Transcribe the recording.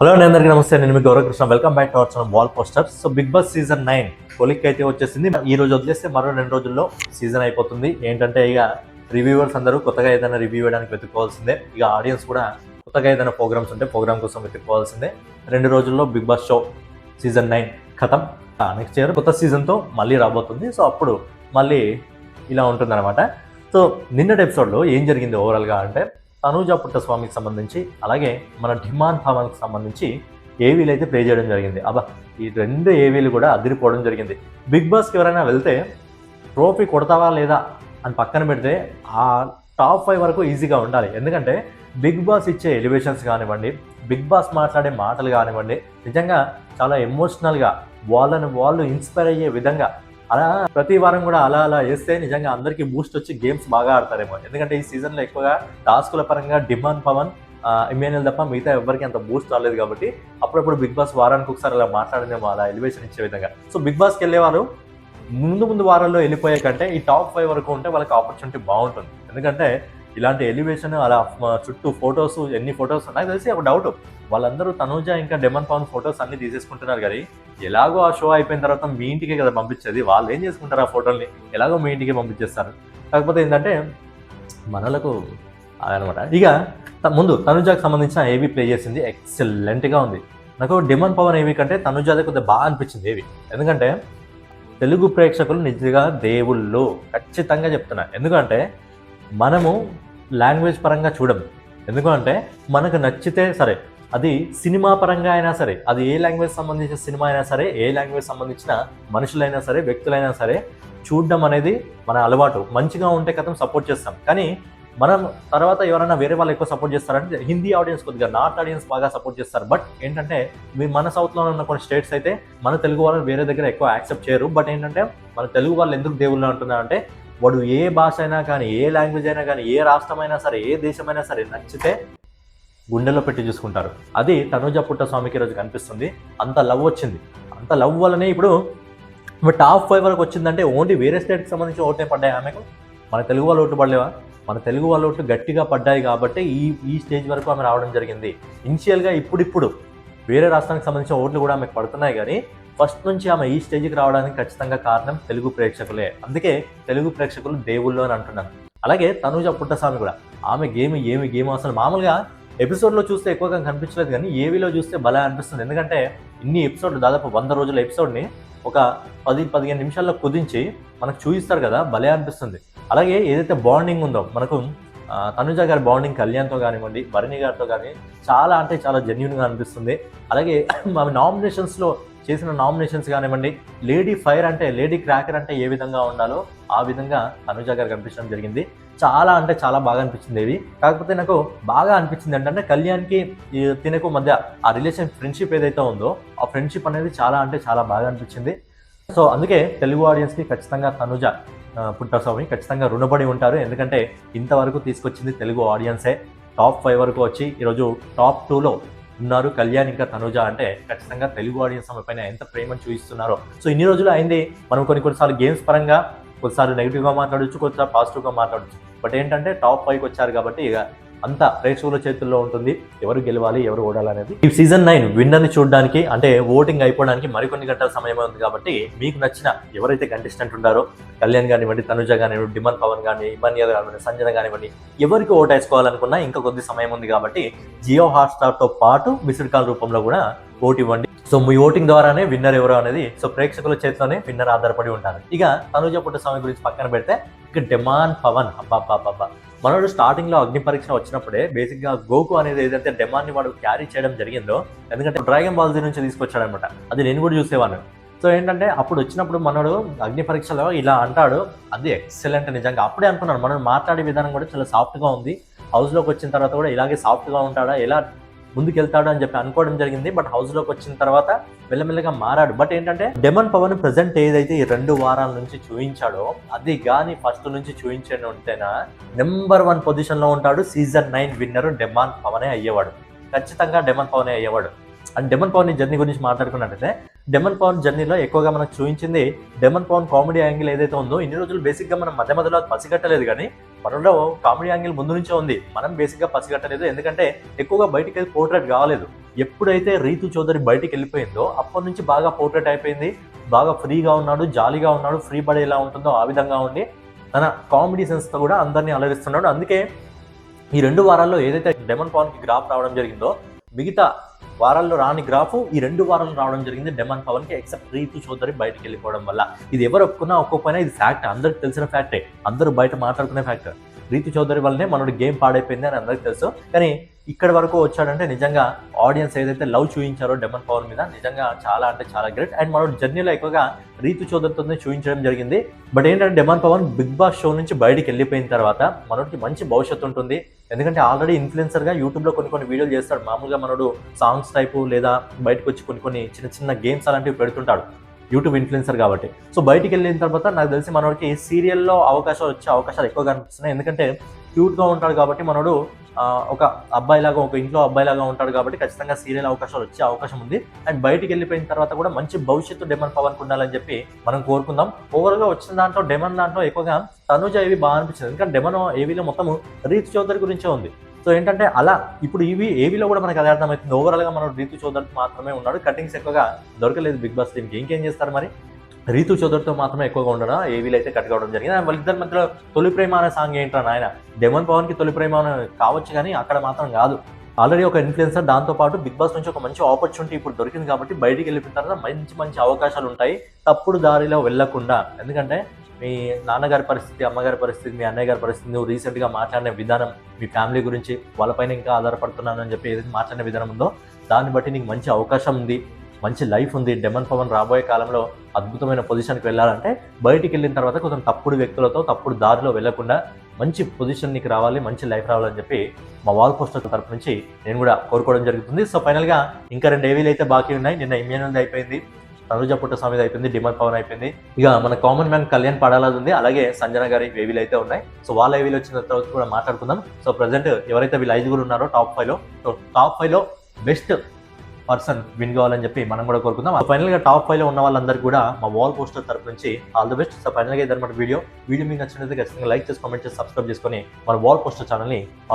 Hello అండి అందరికీ నమస్తే. నేను మీ Gauravakrishna. Welcome back to our channel wall poster so big boss season nine కొలిక్ అయితే వచ్చేసింది. ఈ రోజు వదిలేస్తే మరో రెండు రోజుల్లో సీజన్ అయిపోతుంది. ఏంటంటే ఇక రివ్యూవర్స్ అందరూ కొత్తగా ఏదైనా రివ్యూ చేయడానికి వెతుక్కోవాల్సిందే. ఇక ఆడియన్స్ కూడా కొత్తగా ఏదైనా ప్రోగ్రామ్స్ ఉంటే ప్రోగ్రామ్ కోసం వెతుక్కోవాల్సిందే. రెండు రోజుల్లో big boss show season nine ఖతం నెక్స్ట్ ఇయర్ కొత్త సీజన్తో మళ్ళీ రాబోతుంది. సో అప్పుడు మళ్ళీ ఇలా ఉంటుందన్నమాట. సో నిన్నటి ఎపిసోడ్లో ఏం జరిగింది ఓవరాల్గా అంటే తనూజ పుట్టస్వామికి సంబంధించి అలాగే మన డిమాండ్ భావానికి సంబంధించి ఏవీలు అయితే ప్లే చేయడం జరిగింది. అబ్బా ఈ రెండు ఏవీలు కూడా అదిరిపోవడం జరిగింది. బిగ్ బాస్కి ఎవరైనా వెళ్తే ట్రోఫీ కొడతావా లేదా అని పక్కన పెడితే ఆ టాప్ ఫైవ్ వరకు ఈజీగా ఉండాలి. ఎందుకంటే బిగ్ బాస్ ఇచ్చే ఎలివేషన్స్ కానివ్వండి బిగ్ బాస్ మాట్లాడే మాటలు కానివ్వండి నిజంగా చాలా ఎమోషనల్గా వాళ్ళని వాళ్ళు ఇన్స్పైర్ అయ్యే విధంగా అలా ప్రతి వారం కూడా అలా అలా వేస్తే నిజంగా అందరికీ బూస్ట్ వచ్చి గేమ్స్ బాగా ఆడతారేమో. ఎందుకంటే ఈ సీజన్లో ఎక్కువగా టాస్కుల పరంగా డిమాండ్ పవన్ ఇమాన్యుల్ తప్ప మిగతా ఎవరికి అంత బూస్ట్ రాలేదు కాబట్టి అప్పుడప్పుడు బిగ్ బాస్ వారానికి ఒకసారి అలా మాట్లాడేమో అలా ఎలివేషన్ ఇచ్చే విధంగా. సో బిగ్ బాస్కి వెళ్ళేవారు ముందు ముందు వారాల్లో వెళ్ళిపోయే కంటే ఈ టాప్ ఫైవ్ వరకు ఉంటే వాళ్ళకి ఆపర్చునిటీ బాగుంటుంది. ఎందుకంటే ఇలాంటి ఎలివేషన్ అలా చుట్టూ ఫొటోస్ ఎన్ని ఫొటోస్ నాకు తెలిసి ఒక డౌట్ వాళ్ళందరూ తనూజ ఇంకా డెమన్ పవన్ ఫొటోస్ అన్ని తీసేసుకుంటున్నారు కానీ ఎలాగో ఆ షో అయిపోయిన తర్వాత మీ ఇంటికే కదా పంపించేది. వాళ్ళు ఏం చేసుకుంటారు ఆ ఫోటోల్ని ఎలాగో మీ ఇంటికి పంపించేస్తారు. కాకపోతే ఏంటంటే మనలకు అనమాట ఇక త- ముందు తనుజాకు సంబంధించిన ఏవి ప్లే చేసింది. ఎక్సలెంట్గా ఉంది. నాకు డిమన్ పవన్ ఏవి కంటే తనుజాదే కొద్దిగా బాగా అనిపించింది ఏవి ఎందుకంటే తెలుగు ప్రేక్షకులు నిజంగా దేవుళ్ళు. ఖచ్చితంగా చెప్తున్నా. ఎందుకంటే మనము లాంగ్వేజ్ పరంగా చూడం ఎందుకంటే మనకు నచ్చితే సరే అది సినిమా పరంగా అయినా సరే అది ఏ లాంగ్వేజ్ సంబంధించిన సినిమా అయినా సరే ఏ లాంగ్వేజ్ సంబంధించిన మనుషులైనా సరే వ్యక్తులైనా సరే చూడడం అనేది మన అలవాటు. మంచిగా ఉంటే కథం సపోర్ట్ చేస్తాం. కానీ మనం తర్వాత ఎవరైనా వేరే వాళ్ళు ఎక్కువ సపోర్ట్ చేస్తారంటే హిందీ ఆడియన్స్ కొద్దిగా నార్త్ ఆడియన్స్ బాగా సపోర్ట్ చేస్తారు. బట్ ఏంటంటే మీ మన సౌత్లో ఉన్న కొన్ని స్టేట్స్ అయితే మన తెలుగు వాళ్ళు వేరే దగ్గర ఎక్కువ యాక్సెప్ట్ చేయరు. బట్ ఏంటంటే మన తెలుగు వాళ్ళు ఎందుకు దేవుళ్ళు అంటున్నారంటే వాడు ఏ భాష అయినా కానీ ఏ లాంగ్వేజ్ అయినా కానీ ఏ రాష్ట్రమైనా సరే ఏ దేశమైనా సరే నచ్చితే గుండెలో పెట్టి చూసుకుంటారు. అది తనుజ పుట్టస్వామికి ఈరోజు కనిపిస్తుంది. అంత లవ్ వచ్చింది. అంత లవ్ వల్లనే ఇప్పుడు టాప్ ఫైవ్ వరకు వచ్చిందంటే ఓన్లీ వేరే స్టేట్కి సంబంధించి ఓటే పడ్డాయి ఆమెకు? మన తెలుగు వాళ్ళు ఓటు పడలేవా? మన తెలుగు వాళ్ళ ఓట్లు గట్టిగా పడ్డాయి కాబట్టి ఈ ఈ స్టేజ్ వరకు ఆమె రావడం జరిగింది. ఇనిషియల్గా ఇప్పుడిప్పుడు వేరే రాష్ట్రానికి సంబంధించిన ఓట్లు కూడా ఆమెకు పడుతున్నాయి కానీ ఫస్ట్ నుంచి ఆమె ఈ స్టేజ్కి రావడానికి ఖచ్చితంగా కారణం తెలుగు ప్రేక్షకులే. అందుకే తెలుగు ప్రేక్షకులు దేవుళ్ళు అని అంటున్నాను అలాగే తనుజ పుట్టస్వామి కూడా. ఆమె గేమ్ ఏమి గేమ్ అసలు మామూలుగా ఎపిసోడ్లో చూస్తే ఎక్కువగా కనిపించలేదు కానీ ఏవీలో చూస్తే భలే అనిపిస్తుంది. ఎందుకంటే ఇన్ని ఎపిసోడ్లు దాదాపు వంద రోజుల ఎపిసోడ్ని ఒక పది పదిహేను నిమిషాల్లో కుదించి మనకు చూపిస్తారు కదా భలే అనిపిస్తుంది. అలాగే ఏదైతే బాండింగ్ ఉందో మనకు తనుజ గారి బాండింగ్ కళ్యాణ్తో కానివ్వండి భరణి గారితో కానీ చాలా అంటే చాలా జెన్యున్గా అనిపిస్తుంది. అలాగే ఆమె నామినేషన్స్లో చేసిన నామినేషన్స్ కానివ్వండి లేడీ ఫైర్ అంటే లేడీ క్రాకర్ అంటే ఏ విధంగా ఉండాలో ఆ విధంగా అనుజ గారు కనిపించడం జరిగింది. చాలా అంటే చాలా బాగా అనిపించింది ఇవి కాకపోతే నాకు బాగా అనిపించింది ఏంటంటే కళ్యాణ్కి తినకు మధ్య ఆ రిలేషన్ ఫ్రెండ్షిప్ ఏదైతే ఉందో ఆ ఫ్రెండ్షిప్ అనేది చాలా అంటే చాలా బాగా అనిపించింది. సో అందుకే తెలుగు ఆడియన్స్కి ఖచ్చితంగా తనుజ పుట్టస్వామి ఖచ్చితంగా రుణపడి ఉంటారు. ఎందుకంటే ఇంతవరకు తీసుకొచ్చింది తెలుగు ఆడియన్సే. టాప్ ఫైవ్ వరకు వచ్చి ఈరోజు టాప్ టూలో ఉన్నారు. కళ్యాణ్ ఇంకా తనుజ అంటే ఖచ్చితంగా తెలుగు ఆడియన్స్ పైన ఎంత ప్రేమను చూపిస్తున్నారో సో ఇన్ని రోజులు అయింది. మనం కొన్ని కొన్నిసార్లు గేమ్స్ పరంగా కొన్నిసార్లు నెగిటివ్గా మాట్లాడొచ్చు కొన్నిసార్లు పాజిటివ్గా మాట్లాడవచ్చు బట్ ఏంటంటే టాప్ ఫైవ్కి వచ్చారు కాబట్టి ఇక అంతా ప్రేక్షకుల చేతుల్లో ఉంటుంది. ఎవరు గెలవాలి ఎవరు ఓడాలనేది. ఈ సీజన్ నైన్ విన్నర్ని చూడడానికి అంటే ఓటింగ్ అయిపోవడానికి మరికొన్ని గంటల సమయం ఉంది కాబట్టి మీకు నచ్చిన ఎవరైతే కంటెస్టెంట్ ఉన్నారో కళ్యాణ్ కానివ్వండి తనుజ కానివ్వండి డిమన్ పవన్ కానీ ఇమాన్యాద్ కానివ్వండి సంజన కానివ్వండి ఎవరికి ఓటు వేసుకోవాలనుకున్నా ఇంకా కొద్ది సమయం ఉంది కాబట్టి జియో హాట్స్టార్తో పాటు మిస్డ్ కాల్ రూపంలో కూడా ఓటు ఇవ్వండి. సో మీ ఓటింగ్ ద్వారానే విన్నర్ ఎవరు అనేది సో ప్రేక్షకుల చేతిలోనే విన్నర్ ఆధారపడి ఉంటారు. ఇక తనుజ పుట్టస్వామి గురించి పక్కన పెడితే ఇక డెమాన్ పవన్. అబ్బాబ్బాబ్బా మనోడు స్టార్టింగ్లో అగ్ని పరీక్ష వచ్చినప్పుడే బేసిక్గా గోకు అనేది ఏదైతే డెమాన్ని వాడు క్యారీ చేయడం జరిగిందో ఎందుకంటే డ్రాగన్ బాల్జీ నుంచి తీసుకొచ్చాడనమాట. అది నేను కూడా చూసేవాను సో ఏంటంటే అప్పుడు వచ్చినప్పుడు మనోడు అగ్ని పరీక్షలో ఇలా అంటాడు అది ఎక్సలెంట్ నిజంగా. అప్పుడే అనుకున్నాను మనం మాట్లాడే విధానం కూడా చాలా సాఫ్ట్గా ఉంది. హౌస్లోకి వచ్చిన తర్వాత కూడా ఇలాగే సాఫ్ట్గా ఉంటాడా? ఎలా ముందుకెళ్తాడు అని చెప్పి అనుకోవడం జరిగింది. బట్ హౌస్లోకి వచ్చిన తర్వాత మెల్లమెల్లగా మారాడు. బట్ ఏంటంటే డెమన్ పవన్ ప్రజెంట్ ఏదైతే ఈ రెండు వారాల నుంచి చూపించాడో అది కానీ ఫస్ట్ నుంచి చూపించండి ఉంటేనా నెంబర్ వన్ పొజిషన్లో ఉంటాడు. సీజన్ నైన్ విన్నర్ డెమాన్ పవనే అయ్యేవాడు. ఖచ్చితంగా డెమన్ పవనే అయ్యేవాడు. అండ్ డెమన్ పవన్ జర్నీ గురించి మాట్లాడుకున్నట్టయితే డెమన్ పవన్ జర్నీలో ఎక్కువగా మనకు చూపించింది డెమన్ పవన్ కామెడీ యాంగిల్ ఏదైతే ఉందో ఇన్ని రోజులు బేసిక్గా మనం మధ్య మధ్యలో పసిగట్టలేదు కానీ మనలో కామెడీ యాంగిల్ ముందు నుంచే ఉంది. మనం బేసిక్గా పసిగట్టలేదు. ఎందుకంటే ఎక్కువగా బయటికి వెళ్ళి పోర్ట్రేట్ కావలేదు ఎప్పుడైతే రీతు చౌదరి బయటికి వెళ్ళిపోయిందో అప్పటి నుంచి బాగా పోర్ట్రేట్ అయిపోయింది. బాగా ఫ్రీగా ఉన్నాడు జాలీగా ఉన్నాడు ఫ్రీ బడి ఎలా ఉంటుందో ఆ విధంగా ఉండి తన కామెడీ సెన్స్తో కూడా అందరినీ అలరిస్తున్నాడు. అందుకే ఈ రెండు వారాల్లో ఏదైతే డెమన్ పవన్కి గ్రాఫ్ రావడం జరిగిందో మిగతా వారాల్లో రాని గ్రాఫ్ ఈ రెండు వారాలు రావడం జరిగింది. డెమన్ పవన్కి ఎక్సెప్ట్ రీతు చౌదరి బయటకు వెళ్ళిపోవడం వల్ల. ఇది ఎవరు ఒప్పుకున్నా ఒక్కొక్కైనా ఇది ఫ్యాక్ట్ అందరికి తెలిసిన ఫ్యాక్టే అందరూ బయట మాట్లాడుకునే ఫ్యాక్ట్ రీతు చౌదరి వల్లనే మనోడు గేమ్ పాడైపోయింది అని అందరికి తెలుసు. కానీ ఇక్కడ వరకు వచ్చాడంటే నిజంగా ఆడియన్స్ ఏదైతే లవ్ చూపించారో డెమన్ పవన్ మీద నిజంగా చాలా అంటే చాలా గ్రేట్ అండ్ మనోడు జర్నీలో ఎక్కువగా రీతు చౌదరితోనే చూపించడం జరిగింది. బట్ ఏంటంటే demon Pavan big boss show నుంచి బయటికి వెళ్ళిపోయిన తర్వాత మనోడికి మంచి భవిష్యత్తు ఉంటుంది. ఎందుకంటే ఆల్రెడీ ఇన్ఫ్లుయెన్సర్గా యూట్యూబ్లో కొన్ని కొన్ని వీడియోలు చేస్తాడు. మామూలుగా మనడు సాంగ్స్ టైపు లేదా బయటకు వచ్చి కొన్ని కొన్ని చిన్న చిన్న గేమ్స్ అలాంటివి పెడుతుంటాడు. యూట్యూబ్ ఇన్ఫ్లుయెన్సర్ కాబట్టి. సో బయటికి వెళ్ళిన తర్వాత నాకు తెలిసి మనోడికి సీరియల్లో అవకాశాలు వచ్చే అవకాశాలు ఎక్కువగా కనిపిస్తున్నాయి. ఎందుకంటే క్యూట్గా ఉంటాడు కాబట్టి మనోడు ఒక అబ్బాయిలాగా ఒక ఇంట్లో అబ్బాయిలాగా ఉంటాడు కాబట్టి ఖచ్చితంగా సీరియల్ అవకాశాలు వచ్చే అవకాశం ఉంది. అండ్ బయటికి వెళ్ళిపోయిన తర్వాత కూడా మంచి భవిష్యత్తు డెమన్ పవన్ ఉండాలని చెప్పి మనం కోరుకుందాం. ఓవరాల్గా వచ్చిన దాంట్లో డెమన్ దాంట్లో ఎక్కువగా తనుజ ఏవి బాగా అనిపించింది ఎందుకంటే డెమన్ ఏవిలో మొత్తం రీతు చౌదరి గురించే ఉంది. సో ఏంటంటే అలా ఇప్పుడు ఇవి ఏవిలో కూడా మనకు అదే అర్థమవుతుంది. ఓవరాల్గా మనం రీతు చౌదరికి మాత్రమే ఉన్నాడు. కటింగ్స్ ఎక్కువగా దొరకలేదు బిగ్ బాస్ టీమ్కి. ఇంకేం చేస్తారు మరి? రీతు చౌదరితో మాత్రమే ఎక్కువగా ఉండడం? ఏవీలు అయితే కట్ కావడం జరిగింది. వాళ్ళిద్దరి మధ్యలో తొలి ప్రేమ అనే సాంగ్ ఏంటో నాయన? డెమన్ పవన్కి తొలి ప్రేమ కావచ్చు కానీ అక్కడ మాత్రం కాదు. ఆల్రెడీ ఒక ఇన్ఫ్లుయెన్సర్ దాంతో పాటు బిగ్ బాస్ నుంచి ఒక మంచి ఆపర్చునిటీ ఇప్పుడు దొరికింది కాబట్టి బయటికి వెళ్ళిన తర్వాత మంచి మంచి అవకాశాలు ఉంటాయి. తప్పుడు దారిలో వెళ్ళకుండా. ఎందుకంటే మీ నాన్నగారి పరిస్థితి అమ్మగారి పరిస్థితి మీ అన్నయ్య గారి పరిస్థితి నువ్వు రీసెంట్గా మాట్లాడిన విధానం మీ ఫ్యామిలీ గురించి వాళ్ళపైన ఇంకా ఆధారపడుతున్నాను అని చెప్పి ఏదైతే మాట్లాడిన విధానం ఉందో దాన్ని బట్టి నీకు మంచి అవకాశం ఉంది. మంచి లైఫ్ ఉంది. డెమన్ పవన్ రాబోయే కాలంలో అద్భుతమైన పొజిషన్కి వెళ్ళాలంటే బయటికి వెళ్ళిన తర్వాత కొంచెం తప్పుడు వ్యక్తులతో తప్పుడు దారిలో వెళ్ళకుండా మంచి పొజిషన్ నీకు రావాలి మంచి లైఫ్ రావాలని చెప్పి మా వాల్ పోస్టర్ తరపు నుంచి నేను కూడా కోరుకోవడం జరుగుతుంది. సో ఫైనల్గా ఇంకా రెండు ఏవీలు అయితే బాకీ ఉన్నాయి. నిన్న ఇమ్యూనల్ అయిపోయింది తనుజ పుట్టస్వామి అయిపోయింది డిమన్ పవన్ అయిపోయింది. ఇక మన కామన్ మ్యాన్ కళ్యాణ్ పడాలది ఉంది. అలాగే సంజన గారి వేవీలు అయితే ఉన్నాయి. సో వాళ్ళ వేవీలు వచ్చిన తర్వాత కూడా మాట్లాడుకుందాం. సో ప్రజెంట్ ఎవరైతే వీళ్ళు ఐదుగురు ఉన్నారో టాప్ ఫైవ్లో సో టాప్ ఫైవ్లో బెస్ట్ పర్సన్ విన్ కావాలని చెప్పి మనం కూడా కోరుకుందాం. ఫైనల్గా టాప్ ఫైవ్లో ఉన్న వాళ్ళందరూ కూడా మా వాల్ పోస్టర్ తరపు నుంచి ఆల్ ది బెస్ట్. సో ఫైనల్గా ఇదన్నమాట వీడియో. వీడియో మీకు నచ్చినట్లయితే ఖచ్చితంగా లైక్ చేసి కామెంట్ చేసి సబ్స్క్రైబ్ చేసుకొని మన వాల్ పోస్టర్ ఛానల్ని